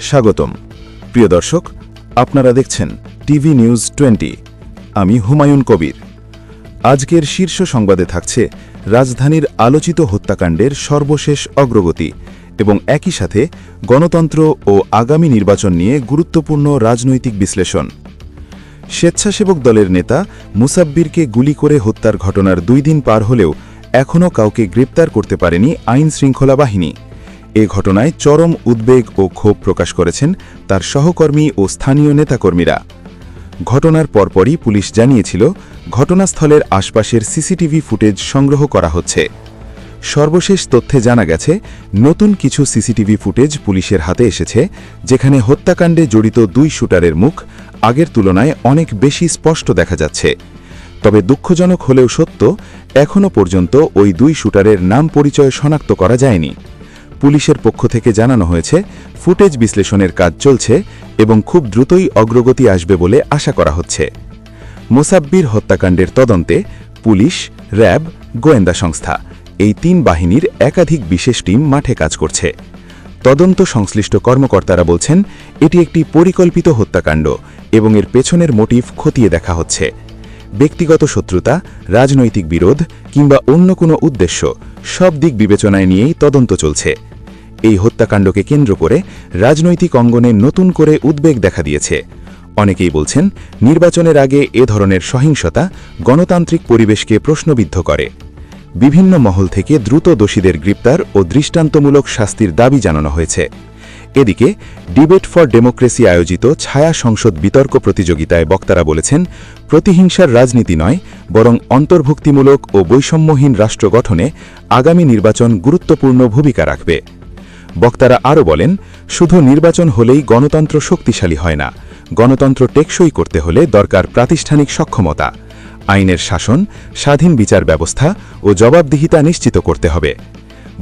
স্বাগতম। প্রিয় দর্শক, আপনারা দেখছেন টিভি নিউজ টোয়েন্টি। আমি হুমায়ুন কবির। আজকের শীর্ষ সংবাদে থাকছে রাজধানীর আলোচিত হত্যাকাণ্ডের সর্বশেষ অগ্রগতি এবং একই সাথে গণতন্ত্র ও আগামী নির্বাচন নিয়ে গুরুত্বপূর্ণ রাজনৈতিক বিশ্লেষণ। স্বেচ্ছাসেবক দলের নেতা মুসাব্বিরকে গুলি করে হত্যার ঘটনার দুই দিন পার হলেও এখনও কাউকে গ্রেপ্তার করতে পারেনি আইন শৃঙ্খলা বাহিনী। এ ঘটনায় চরম উদ্বেগ ও ক্ষোভ প্রকাশ করেছেন তার সহকর্মী ও স্থানীয় নেতাকর্মীরা। ঘটনার পরপরই পুলিশ জানিয়েছিল, ঘটনাস্থলের আশপাশের সিসিটিভি ফুটেজ সংগ্রহ করা হচ্ছে। সর্বশেষ তথ্যে জানা গেছে, নতুন কিছু সিসিটিভি ফুটেজ পুলিশের হাতে এসেছে, যেখানে হত্যাকাণ্ডে জড়িত দুই শুটারের মুখ আগের তুলনায় অনেক বেশি স্পষ্ট দেখা যাচ্ছে। তবে দুঃখজনক হলেও সত্য এখনও পর্যন্ত ওই দুই শুটারের নাম পরিচয় শনাক্ত করা যায়নি। পুলিশের পক্ষ থেকে জানানো হয়েছে, ফুটেজ বিশ্লেষণের কাজ চলছে এবং খুব দ্রুতই অগ্রগতি আসবে বলে আশা করা হচ্ছে। মোসাব্বির হত্যাকাণ্ডের তদন্তে পুলিশ, র্যাব, গোয়েন্দা সংস্থা এই তিন বাহিনীর একাধিক বিশেষ টিম মাঠে কাজ করছে। তদন্ত সংশ্লিষ্ট কর্মকর্তারা বলছেন, এটি একটি পরিকল্পিত হত্যাকাণ্ড এবং এর পেছনের মোটিভ খতিয়ে দেখা হচ্ছে। ব্যক্তিগত শত্রুতা, রাজনৈতিক বিরোধ কিংবা অন্য কোনো উদ্দেশ্য, সব দিক বিবেচনায় নিয়েই তদন্ত চলছে। এই হত্যাকাণ্ডকে কেন্দ্র করে রাজনৈতিক অঙ্গনে নতুন করে উদ্বেগ দেখা দিয়েছে। অনেকেই বলছেন, নির্বাচনের আগে এ ধরনের সহিংসতা গণতান্ত্রিক পরিবেশকে প্রশ্নবিদ্ধ করে। বিভিন্ন মহল থেকে দ্রুত দোষীদের গ্রেপ্তার ও দৃষ্টান্তমূলক শাস্তির দাবি জানানো হয়েছে। এদিকে, ডিবেট ফর ডেমোক্রেসি আয়োজিত ছায়া সংসদ বিতর্ক প্রতিযোগিতায় বক্তারা বলেছেন, প্রতিহিংসার রাজনীতি নয়, বরং অন্তর্ভুক্তিমূলক ও বৈষম্যহীন রাষ্ট্র গঠনে আগামী নির্বাচন গুরুত্বপূর্ণ ভূমিকা রাখবে। বক্তারা আরও বলেন, শুধু নির্বাচন হলেই গণতন্ত্র শক্তিশালী হয় না, গণতন্ত্র টেকসই করতে হলে দরকার প্রাতিষ্ঠানিক সক্ষমতা। আইনের শাসন, স্বাধীন বিচার ব্যবস্থা ও জবাবদিহিতা নিশ্চিত করতে হবে।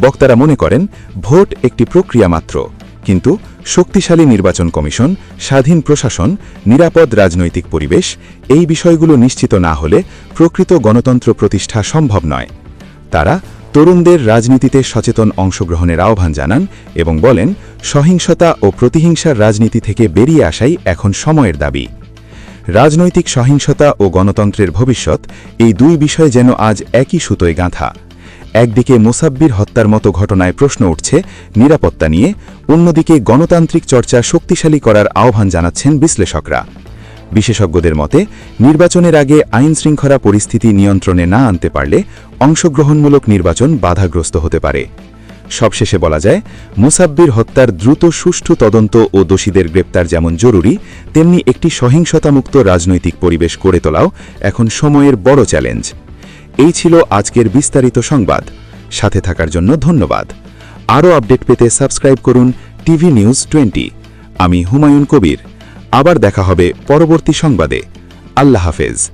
বক্তারা মনে করেন, ভোট একটি প্রক্রিয়া মাত্র। কিন্তু শক্তিশালী নির্বাচন কমিশন, স্বাধীন প্রশাসন, নিরাপদ রাজনৈতিক পরিবেশ, এই বিষয়গুলো নিশ্চিত না হলে প্রকৃত গণতন্ত্র প্রতিষ্ঠা সম্ভব নয়। তারা তরুণদের রাজনীতিতে সচেতন অংশগ্রহণের আহ্বান জানান এবং বলেন, সহিংসতা ও প্রতিহিংসার রাজনীতি থেকে বেরিয়ে আসাই এখন সময়ের দাবি। রাজনৈতিক সহিংসতা ও গণতন্ত্রের ভবিষ্যৎ এই দুই বিষয় যেন আজ একই সুতোয় গাঁথা। একদিকে মোসাব্বির হত্যার মতো ঘটনায় প্রশ্ন উঠছে নিরাপত্তা নিয়ে, অন্যদিকে গণতান্ত্রিক চর্চা শক্তিশালী করার আহ্বান জানাচ্ছেন বিশ্লেষকরা। বিশেষজ্ঞদের মতে, নির্বাচনের আগে আইন শৃঙ্খলা পরিস্থিতি নিয়ন্ত্রণে না আনতে পারলে অংশগ্রহণমূলক নির্বাচন বাধাগ্রস্ত হতে পারে। সবশেষে বলা যায়, মুসাব্বির হত্যার দ্রুত সুষ্ঠু তদন্ত ও দোষীদের গ্রেপ্তার যেমন জরুরি, তেমনি একটি সহিংসতামুক্ত রাজনৈতিক পরিবেশ গড়ে তোলাও এখন সময়ের বড় চ্যালেঞ্জ। এই ছিল আজকের বিস্তারিত সংবাদ। সাথে থাকার জন্য ধন্যবাদ। আরও আপডেট পেতে সাবস্ক্রাইব করুন টিভি নিউজ টোয়েন্টি। আমি হুমায়ুন কবির। আবার দেখা হবে পরবর্তী সংবাদে। আল্লাহ হাফেজ।